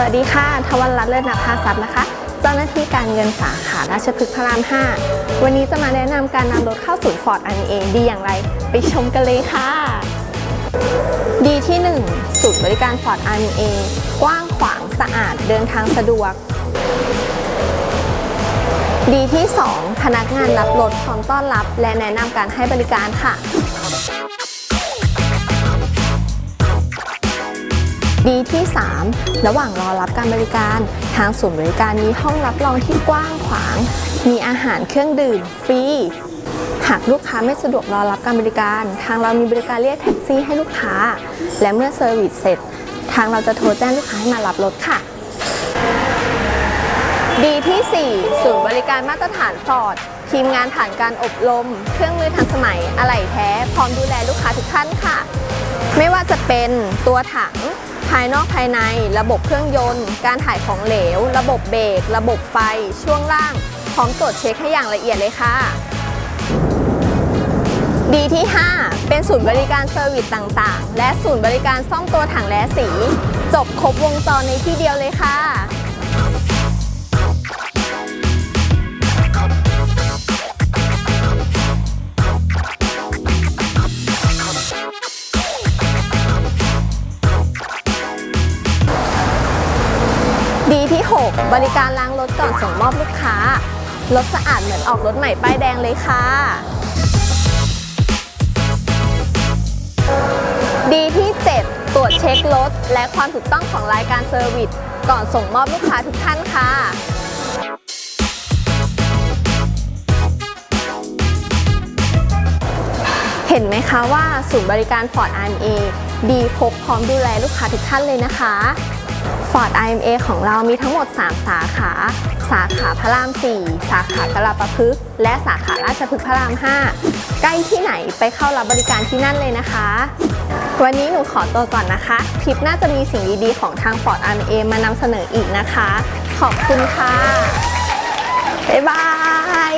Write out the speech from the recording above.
วรรณรัตน์เลิศนภาทรัพย์นะคะ เจ้าหน้าที่การเงินสาขาราชพฤกษ์พระราม 5 วันนี้จะมาแนะนำการนำรถเข้าศูนย์ฟอร์ดอันเองดีอย่างไร ไปชมกันเลยค่ะ ดีที่ 1 ศูนย์บริการฟอร์ดอันเองกว้างขวางสะอาดเดินทางสะดวก ดีที่ 2 พนักงานรับรถพร้อมต้อนรับ และแนะนำการให้บริการค่ะ ดีที่ 3 ระหว่างรอรับการบริการ ทางศูนย์บริการมีห้องรับรองที่กว้างขวาง มีอาหารเครื่องดื่มฟรีหากลูกค้าไม่สะดวกรอรับการบริการ ทางเรามีบริการเรียกแท็กซี่ให้ลูกค้า และเมื่อเซอร์วิสเสร็จ ทางเราจะโทรแจ้งลูกค้าให้มารับรถค่ะ ดีที่ 4 ศูนย์บริการมาตรฐานฟอร์ดทีมงานผ่านการอบรม เครื่องมือทันสมัยอะไหล่แท้ พร้อมดูแลลูกค้าทุกท่านค่ะ ไม่ว่าจะเป็นตัวถัง ภายนอกภายใน ระบบเครื่องยนต์ การถ่ายของเหลว ระบบเบรก ระบบไฟ ช่วงล่าง พร้อมตรวจเช็คให้อย่างละเอียดเลยค่ะ ดีที่ 5 เป็นศูนย์บริการเซอร์วิสต่างๆ และศูนย์บริการซ่อมตัวถังและสี จบครบวงจรในที่เดียวเลยค่ะ ดีที่ 6 บริการล้างรถก่อนส่งมอบลูกค้า รถสะอาดเหมือนออกรถใหม่ป้ายแดงเลยค่ะ ดีที่ 7 ตรวจเช็ครถ และความถูกต้องของรายการเซอร์วิสก่อนส่งมอบลูกค้าทุกท่านค่ะ เห็นไหมคะว่าศูนย์บริการ Ford IMA ดีครบพร้อมดูแลลูกค้าทุกท่านเลยนะคะ Ford IMA ของเรามีทั้งหมด 3 สาขา สาขาพระราม 4 สาขากระปะพฤกษ์และสาขาราชพฤกษ์พระราม 5 ใกล้ที่ไหนไปเข้ารับบริการที่นั่นเลยนะคะ วันนี้หนูขอตัวก่อนนะคะ คลิปน่าจะมีสิ่งดีๆ ของทาง Ford IMA มานำเสนออีกนะคะ ขอบคุณค่ะ บ๊ายบาย